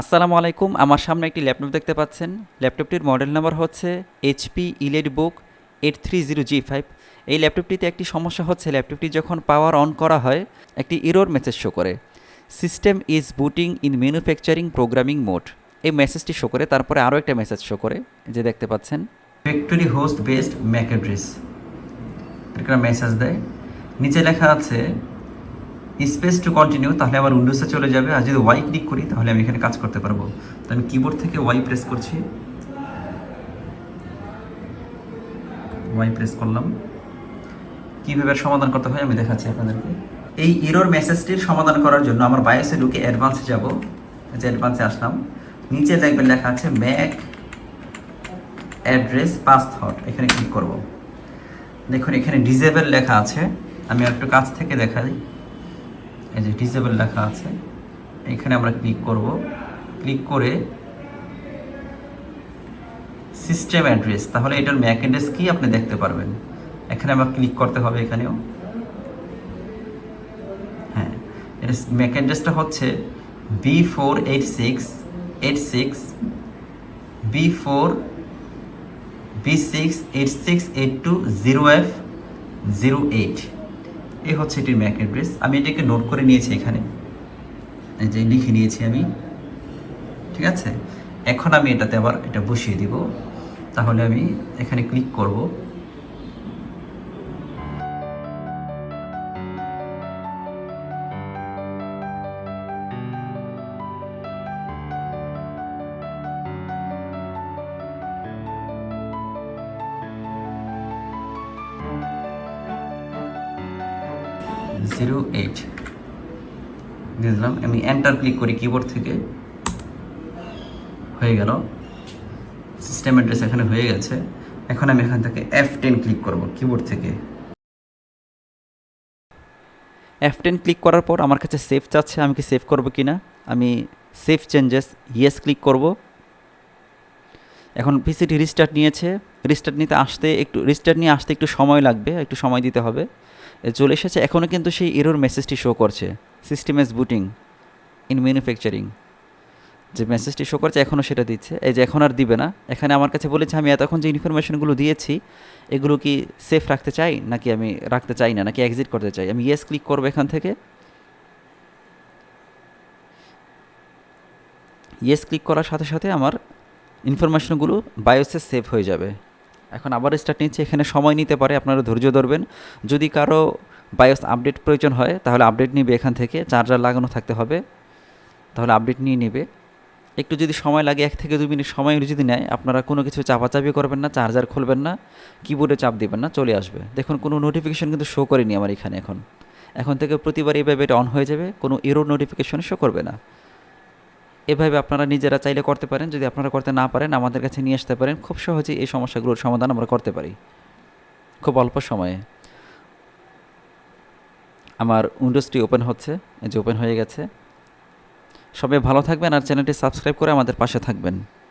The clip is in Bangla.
আসসালামু আলাইকুম। আমার সামনে একটি ল্যাপটপ দেখতে পাচ্ছেন। ল্যাপটপটির মডেল নাম্বার হচ্ছে HP EliteBook eight three zero G five এই ল্যাপটপটিতে একটি সমস্যা হচ্ছে, ল্যাপটপটি যখন পাওয়ার অন করা হয়, একটি ইরোর মেসেজ শো করে। System is booting in manufacturing programming mode এই মেসেজটি শো করে, তারপরে আরও একটা মেসেজ শো করে যে দেখতে পাচ্ছেন। Factory host based MAC address একটা মেসেজ দেয়। নিচে লেখা আছে স্পেস টু কন্টিনিউ তাহলে আবার উইন্ডোজে চলে যাবে। আর যদি ওয়াই ক্লিক করি, তাহলে আমি এখানে কাজ করতে পারব। তো আমি কিবোর্ড থেকে ওয়াই প্রেস করছি। ওয়াই প্রেস করলাম। কীভাবে সমাধান করতে হয় আমি দেখাচ্ছি আপনাদেরকে। এই ইরোর মেসেজটির সমাধান করার জন্য আমার বায়োসে ঢুকে অ্যাডভান্সে যাব। যে অ্যাডভান্সে আসলাম। নিচে দেখবেন লেখা আছে ম্যাক অ্যাড্রেস পাস থট এখানে ক্লিক করব। দেখুন, এখানে ডিজেবল লেখা আছে। আমি একটু কাছ থেকে দেখাই। এই যে ডিসেবল লেখা আছে, এখানে আমরা ক্লিক করব। ক্লিক করে সিস্টেম অ্যাড্রেস তাহলে এটার ম্যাক অ্যাড্রেস কি আপনি দেখতে পারবেন। এখানে আমার ক্লিক করতে হবে এখানেও। হ্যাঁ এটা ম্যাক অ্যাড্রেসটা হচ্ছে B four eight six eight six B four B six eight six eight two zero F zero eight এই হচ্ছে এটির ম্যাক অ্যাড্রেস আমি এটাকে নোট করে নিয়েছি এখানে। যে লিখে নিয়েছি আমি। ঠিক আছে? এখন আমি এটাতে আবার এটা বসিয়ে দিব। তাহলে আমি এখানে ক্লিক করব। জিরো এইট দিলাম আমি এন্টার ক্লিক করি কিবোর্ড থেকে। হয়ে গেল। সিস্টেম অ্যাড্রেস এখানে হয়ে গেছে। এখন আমি এখান থেকে এফ টেন ক্লিক করব কিবোর্ড থেকে। এফ টেন ক্লিক করার পর আমার কাছে সেভ চাচ্ছে, আমি কি সেভ করব কি না আমি সেভ চেঞ্জেস ইয়েস ক্লিক করব। এখন পিসিটি রিস্টার্ট নিয়েছে। রিস্টার্ট নিতে আসতে একটু রিস্টার্ট নিয়ে আসতে একটু সময় লাগবে, একটু সময় দিতে হবে। চলে এসেছে। এখনও কিন্তু সেই এরোর মেসেজটি শো করছে। System is booting in manufacturing যে মেসেজটি শো করছে এখনও সেটা দিচ্ছে। এই যে এখন আর দিবে না। এখানে আমার কাছে বলেছে, আমি এতক্ষণ যে ইনফরমেশনগুলো দিয়েছি, এগুলো কি সেফ রাখতে চাই? নাকি আমি রাখতে চাই না? নাকি এক্সিট করতে চাই? আমি ইয়েস ক্লিক করব এখান থেকে। ইয়েস ক্লিক করার সাথে সাথে আমার ইনফরমেশনগুলো বায়োসে সেভ হয়ে যাবে। এখন আবার স্টার্ট নিচ্ছে, এখানে সময় নিতে পারে, আপনারা ধৈর্য ধরবেন। যদি কারও বায়োস আপডেট প্রয়োজন হয়, তাহলে আপডেট নিবে এখান থেকে চার্জার লাগানো থাকতে হবে, তাহলে আপডেট নিয়ে নেবে। একটু যদি সময় লাগে, এক থেকে দুই মিনিট সময় যদি নেয়, আপনারা কোনো কিছু চাপাচাপি করবেন না চার্জার খুলবেন না কিবোর্ডে চাপ দেবেন না, চলে আসবে। দেখুন, কোনো নোটিফিকেশন কিন্তু শো করেনি আমার এখানে এখন। এখন থেকে প্রতিবার এইভাবে এটা অন হয়ে যাবে, কোনো এরো নোটিফিকেশন শো করবে না। এভাবে আপনারা নিজেরা চাইলে করতে পারেন, যদি আপনারা করতে না পারেন, আমাদের কাছে নিয়ে আসতে পারেন। খুব সহজেই এই সমস্যাগুলোর সমাধান আমরা করতে পারি। খুব অল্প সময়ে। আমার উইন্ডোজটি ওপেন হচ্ছে, এই যে ওপেন হয়ে গেছে। সবাই ভালো থাকবেন আর চ্যানেলটি সাবস্ক্রাইব করে আমাদের পাশে থাকবেন।